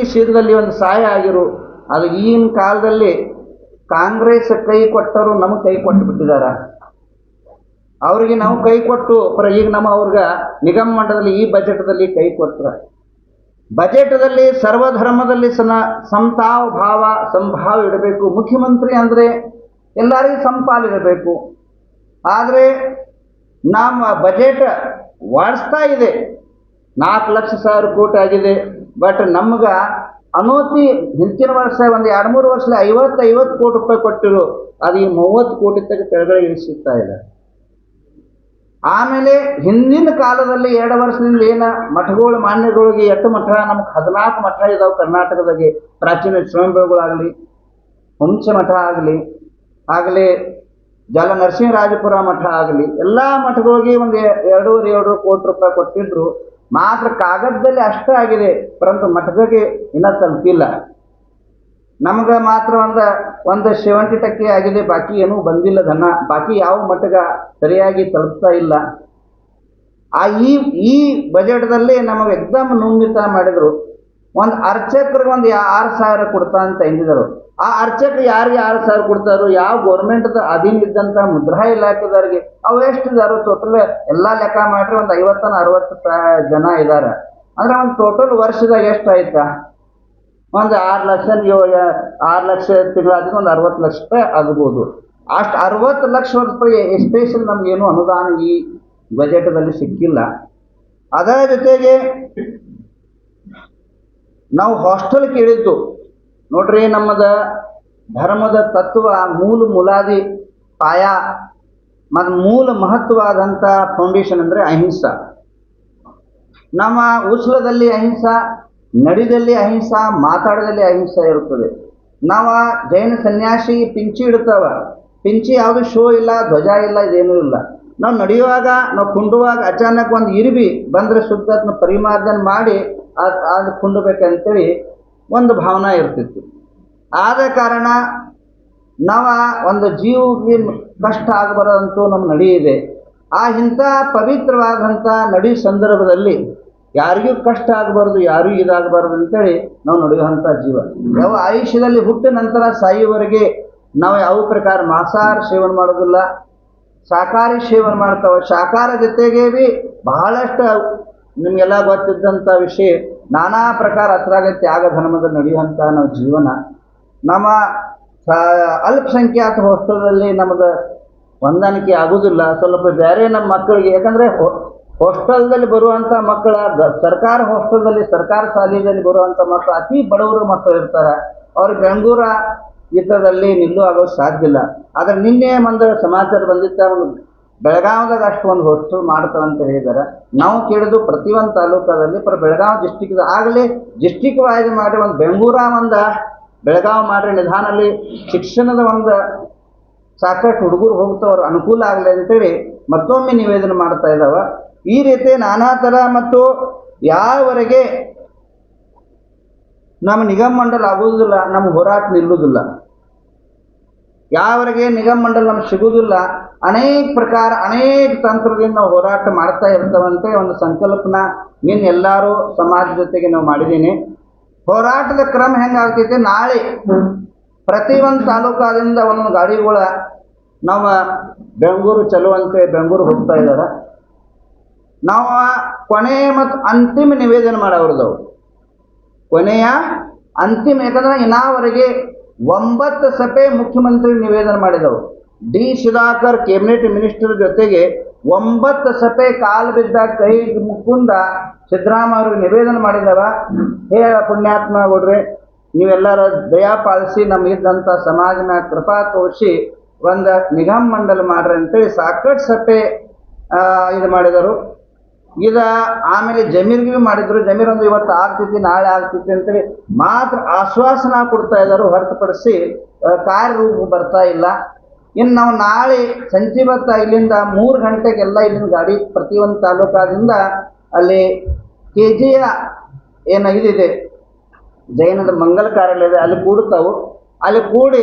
ಈ ಶೀಘ್ರದಲ್ಲಿ ಒಂದು ಸಹಾಯ ಆಗಿರು. ಅದು ಈಗಿನ ಕಾಲದಲ್ಲಿ ಕಾಂಗ್ರೆಸ್ ಕೈ ಕೊಟ್ಟರು ನಮಗೆ ಕೈ ಕೊಟ್ಟು ಬಿಟ್ಟಿದ್ದಾರೆ. ಅವ್ರಿಗೆ ನಾವು ಕೈ ಕೊಟ್ಟು ಪರ ಈಗ ನಮ್ಮ ಅವ್ರಿಗೆ ನಿಗಮ ಮಟ್ಟದಲ್ಲಿ ಈ ಬಜೆಟ್ದಲ್ಲಿ ಕೈ ಕೊಟ್ರ. ಬಜೆಟ್ದಲ್ಲಿ ಸರ್ವಧರ್ಮದಲ್ಲಿ ಸನ, ಸಂತಾವ ಭಾವ, ಸಂಭಾವ ಇಡಬೇಕು. ಮುಖ್ಯಮಂತ್ರಿ ಅಂದರೆ ಎಲ್ಲರಿಗೂ ಸಂಪಾಲಿರಬೇಕು ಆದರೆ ನಮ್ಮ ಬಜೆಟ್ ವಾಡಿಸ್ತಾ ಇದೆ. ನಾಲ್ಕು ಲಕ್ಷ ಸಾವಿರ ಕೋಟಿ ಆಗಿದೆ. ಬಟ್ ನಮ್ಗೆ ಅನೋತಿ ಹಿಂದಿನ ವರ್ಷ ಒಂದು ಎರಡು ಮೂರು ವರ್ಷ ಐವತ್ತು ಐವತ್ತು ಕೋಟಿ ರೂಪಾಯಿ ಕೊಟ್ಟಿರು. ಅದು ಈ ಮೂವತ್ತು ಕೋಟಿ ತಗ ಕೆಳಗಡೆ ಇಳಿಸುತ್ತಾ ಇದೆ ಆಮೇಲೆ ಹಿಂದಿನ ಕಾಲದಲ್ಲಿ ಎರಡು ವರ್ಷದಿಂದ ಏನ ಮಠಗಳು, ಮಾನ್ಯಗಳಿಗೆ ಎಷ್ಟು ಮಠ, ನಮ್ಗೆ ಹದಿನಾಲ್ಕು ಮಠ ಇದಾವೆ ಕರ್ನಾಟಕದಾಗೆ. ಪ್ರಾಚೀನ ಶ್ರಮಗಳಾಗಲಿ ಹುಂಚ ಮಠ ಆಗಲಿ ಆಗಲಿ ಜಲ ನರಸಿಂಹರಾಜಪುರ ಮಠ ಆಗಲಿ, ಎಲ್ಲ ಮಠಗಳಿಗೆ ಒಂದು ಎರಡೂವರೆ ಎರಡು ಕೋಟಿ ರೂಪಾಯಿ ಕೊಟ್ಟಿದ್ರು. ಮಾತ್ರ ಕಾಗದದಲ್ಲಿ ಅಷ್ಟೇ ಆಗಿದೆ, ಪರಂತು ಮಠಕ್ಕೆ ಇನ್ನೂ ತಲುಪಿಲ್ಲ. ನಮ್ಗೆ ಮಾತ್ರ ಒಂದು ಒಂದು ಸೆವೆಂಟಿ ಟಕ್ಕೆ ಆಗಿದೆ, ಬಾಕಿ ಏನೂ ಬಂದಿಲ್ಲ ಧನ, ಬಾಕಿ ಯಾವ ಮಟ್ಟಗ ಸರಿಯಾಗಿ ತಲುಪ್ತಾ ಇಲ್ಲ. ಆ ಈ ಈ ಬಜೆಟ್ದಲ್ಲಿ ನಮಗೆ ಎಕ್ಸಾಮ್ ನುಂಗಿತ ಮಾಡಿದ್ರು. ಒಂದು ಅರ್ಚಕರಿಗೆ ಒಂದು ಆರು ಸಾವಿರ ಕೊಡ್ತಾ ಅಂತ ಎಂದಿದರು. ಆ ಅರ್ಚಕರು ಯಾರಿಗೆ ಆರು ಸಾವಿರ ಕೊಡ್ತಾರೋ, ಯಾವ ಗೌರ್ಮೆಂಟ್ದ ಅಧೀನ ಇದ್ದಂಥ ಮುದ್ರಾ ಇಲಾಖೆದವ್ರಿಗೆ ಅವು ಎಷ್ಟು ಇದಾರೋ ಟೋಟಲ್ ಎಲ್ಲ ಲೆಕ್ಕ ಮಾಡ್ರೆ ಒಂದು ಐವತ್ತನ ಅರವತ್ತು ಜನ ಇದ್ದಾರೆ ಅಂದ್ರೆ ಒಂದು ಟೋಟಲ್ ವರ್ಷದಾಗ ಎಷ್ಟು ಆಯ್ತಾ? ಒಂದು ಆರು ಲಕ್ಷ ಆರು ಲಕ್ಷ ತಿಂಗಳಾದ್ರೆ ಒಂದು ಅರವತ್ತು ಲಕ್ಷ ರೂಪಾಯಿ ಆಗ್ಬೋದು. ಅಷ್ಟು ಅರವತ್ತು ಲಕ್ಷ ರೂಪಾಯಿ ಎಸ್ಪೆಷಲ್ ನಮಗೇನು ಅನುದಾನ ಈ ಬಜೆಟ್ದಲ್ಲಿ ಸಿಕ್ಕಿಲ್ಲ. ಅದರ ಜೊತೆಗೆ ನಾವು ಹಾಸ್ಟೆಲ್ ಕೇಳಿದ್ದು. ನೋಡ್ರಿ ನಮ್ಮದ ಧರ್ಮದ ತತ್ವ ಮೂಲ ಮುಲಾದಿ ಪಾಯ ಮತ್ತು ಮೂಲ ಮಹತ್ವವಾದಂಥ ಫೌಂಡೇಶನ್ ಅಂದರೆ ಅಹಿಂಸಾ. ನಮ್ಮ ಉಸ್ಲದಲ್ಲಿ ಅಹಿಂಸಾ, ನಡಿದಲ್ಲಿ ಅಹಿಂಸಾ, ಮಾತಾಡದಲ್ಲಿ ಅಹಿಂಸಾ ಇರುತ್ತದೆ. ನಾವು ಜೈನ ಸನ್ಯಾಸಿ ಪಿಂಚಿ ಇಡ್ತಾವ, ಪಿಂಚಿ ಯಾವುದು ಶೋ ಇಲ್ಲ, ಧ್ವಜ ಇಲ್ಲ, ಇದೇನೂ ಇಲ್ಲ. ನಾವು ನಡೆಯುವಾಗ, ನಾವು ಕುಂಡುವಾಗ ಅಚಾನಕ್ ಒಂದು ಇರಿಬಿ, ಬಂದರೆ ಶುದ್ಧತ್ನ ಪರಿಮಾರ್ಜನ್ ಮಾಡಿ ಅದು ಕುಂಡಬೇಕಂತೇಳಿ ಒಂದು ಭಾವನೆ ಇರ್ತಿತ್ತು. ಆದ ಕಾರಣ ನಾವು ಒಂದು ಜೀವಕ್ಕೆ ಕಷ್ಟ ಆಗಬಾರದಂತೂ ನಮ್ಮ ನಡಿ ಇದೆ ಆ ಇಂಥ ಪವಿತ್ರವಾದಂಥ ನಡಿ ಸಂದರ್ಭದಲ್ಲಿ ಯಾರಿಗೂ ಕಷ್ಟ ಆಗಬಾರ್ದು, ಯಾರಿಗೂ ಇದಾಗಬಾರ್ದು ಅಂತೇಳಿ ನಾವು ನಡೆಯುವಂಥ ಜೀವ. ಯಾವ ಆಯುಷ್ಯದಲ್ಲಿ ಹುಟ್ಟ ನಂತರ ಸಾಯುವವರೆಗೆ ನಾವು ಯಾವ ಪ್ರಕಾರ ಮಾಂಸಾಹಾರ ಸೇವನೆ ಮಾಡೋದಿಲ್ಲ ಸಾಕಾರಿ ಸೇವನೆ ಮಾಡ್ತಾವೆ. ಸಾಕಾರ ಜೊತೆಗೆ ಬಿ ಬಹಳಷ್ಟು ನಿಮಗೆಲ್ಲ ಗೊತ್ತಿದ್ದಂಥ ವಿಷಯ, ನಾನಾ ಪ್ರಕಾರ ಹತ್ರಾಗ ತ್ಯಾಗ ಧರ್ಮದ ನಡೆಯುವಂಥ ನಾವು ಜೀವನ. ನಮ್ಮ ಅಲ್ಪಸಂಖ್ಯಾತ ಹೋಸ್ಟೆಲಲ್ಲಿ ನಮಗೆ ಹೊಂದಾಣಿಕೆ ಆಗುವುದಿಲ್ಲ ಸ್ವಲ್ಪ ಬೇರೆ ನಮ್ಮ ಮಕ್ಕಳಿಗೆ, ಯಾಕಂದರೆ ಹಾಸ್ಟೆಲ್ದಲ್ಲಿ ಬರುವಂಥ ಮಕ್ಕಳ, ಸರ್ಕಾರ ಹಾಸ್ಟೆಲ್ನಲ್ಲಿ ಸರ್ಕಾರ ಶಾಲೆಯಲ್ಲಿ ಬರುವಂಥ ಮಕ್ಕಳು ಅತಿ ಬಡವರು ಮಕ್ಕಳು ಇರ್ತಾರೆ. ಅವ್ರು ಬೆಂಗಳೂರ ಯುದ್ಧದಲ್ಲಿ ನಿಲ್ಲೂ ಆಗೋದು ಸಾಧ್ಯ ಇಲ್ಲ. ಆದರೆ ನಿನ್ನೆ ಒಂದು ಸಮಾಚಾರ ಬಂದಿತ್ತು, ಒಂದು ಬೆಳಗಾವದಾಗ ಅಷ್ಟು ಒಂದು ಹೊಸ್ಟೆಲ್ ಮಾಡ್ತಾರೆ ಅಂತ ಹೇಳಿದ್ದಾರೆ. ನಾವು ಕೇಳಿದ್ದು ಪ್ರತಿಯೊಂದು ತಾಲೂಕಾದಲ್ಲಿ ಪರ ಬೆಳಗಾವಿ ಡಿಸ್ಟಿಕ್ ಆಗಲೇ ಡಿಸ್ಟಿಕ್ ವೈಸ್ ಮಾಡಿ ಒಂದು ಬೆಂಗಳೂರ ಒಂದು ಬೆಳಗಾವಿ ಮಾಡ್ರಿ ನಿಧಾನಲ್ಲಿ ಶಿಕ್ಷಣದ ಒಂದು ಸಾಕಷ್ಟು ಹುಡುಗರು ಹೋಗ್ತವ್ರು ಅನುಕೂಲ ಆಗಲಿ ಅಂತೇಳಿ ಮತ್ತೊಮ್ಮೆ ನಿವೇದನೆ ಮಾಡ್ತಾ ಇದ್ದಾವೆ. ಈ ರೀತಿ ನಾನಾ ಥರ ಮತ್ತು ಯಾವರೆಗೆ ನಮ್ಮ ನಿಗಮ ಮಂಡಲ ಆಗುವುದಿಲ್ಲ ನಮ್ಮ ಹೋರಾಟ ನಿಲ್ಲುವುದಿಲ್ಲ ಯಾವರೆಗೆ ನಿಗಮ ಮಂಡಲ ನಮ್ಗೆ ಸಿಗುವುದಿಲ್ಲ ಅನೇಕ ಪ್ರಕಾರ ಅನೇಕ ತಂತ್ರದಿಂದ ನಾವು ಹೋರಾಟ ಮಾಡ್ತಾ ಇರ್ತವಂತೆ ಒಂದು ಸಂಕಲ್ಪನ ಎಲ್ಲರೂ ಸಮಾಜ ಜೊತೆಗೆ ನಾವು ಮಾಡಿದ್ದೀನಿ. ಹೋರಾಟದ ಕ್ರಮ ಹೆಂಗಾಗ್ತೈತೆ ನಾಳೆ ಪ್ರತಿ ಒಂದು ತಾಲೂಕಾದಿಂದ ಒಂದೊಂದು ಗಾಡಿಗಳ ನಾವು ಬೆಂಗಳೂರು ಚಲುವಂತೆ ಬೆಂಗಳೂರು ಹೋಗ್ತಾ ಇದ್ದಾರೆ ನಾವು ಕೊನೆ ಮತ್ತು ಅಂತಿಮ ನಿವೇದನೆ ಮಾಡವ್ರದವು. ಕೊನೆಯ, ಅಂತಿಮ, ಯಾಕಂದ್ರೆ ಇನ್ನಾವರೆಗೆ ಒಂಬತ್ತು ಸಭೆ ಮುಖ್ಯಮಂತ್ರಿ ನಿವೇದನೆ ಮಾಡಿದವು. ಡಿ ಸುಧಾಕರ್ ಕ್ಯಾಬಿನೆಟ್ ಮಿನಿಸ್ಟರ್ ಜೊತೆಗೆ ಒಂಬತ್ತು ಸಭೆ ಕಾಲು ಬಿದ್ದ ಕೈ ಮುಕುಂದ ಸಿದ್ದರಾಮಯ್ಯ ಅವ್ರಿಗೆ ನಿವೇದನ ಮಾಡಿದವ, ಹೇ ಪುಣ್ಯಾತ್ಮ ಕೊಡ್ರಿ ನೀವೆಲ್ಲರ ದಯಾ ಪಾಲಿಸಿ ನಮಗಿದ್ದಂಥ ಸಮಾಜನ ಕೃಪಾ ತೋರಿಸಿ ಒಂದು ನಿಗಮ ಮಂಡಲ ಮಾಡ್ರಿ ಅಂತೇಳಿ ಸಾಕಷ್ಟು ಸಪೆ ಇದು ಮಾಡಿದರು. ಇದ ಆಮೇಲೆ ಜಮೀರ್ಗೂ ಮಾಡಿದ್ರು. ಜಮೀರ್ ಒಂದು ಇವತ್ತು ಆಗ್ತೈತಿ ನಾಳೆ ಆಗ್ತೈತಿ ಅಂತೇಳಿ ಮಾತ್ರ ಆಶ್ವಾಸನ ಕೊಡ್ತಾ ಇದ್ದಾರೆ, ಹೊರತುಪಡಿಸಿ ಕಾರ್ಯರೂಪ ಬರ್ತಾ ಇಲ್ಲ. ಇನ್ನು ನಾವು ನಾಳೆ ಸಂಜೆ ಬರ್ತಾ ಇಲ್ಲಿಂದ ಮೂರು ಗಂಟೆಗೆಲ್ಲ ಇಲ್ಲಿನ ಗಾಡಿ ಪ್ರತಿಯೊಂದು ತಾಲೂಕಾದಿಂದ ಅಲ್ಲಿ ಕೆ ಜಿಯ ಏನು ಇದಿದೆ ಜೈನದ ಮಂಗಲ ಕಾರ್ಯಾಲಯ ಇದೆ ಅಲ್ಲಿ ಕೂಡುತ್ತಾವು. ಅಲ್ಲಿ ಕೂಡಿ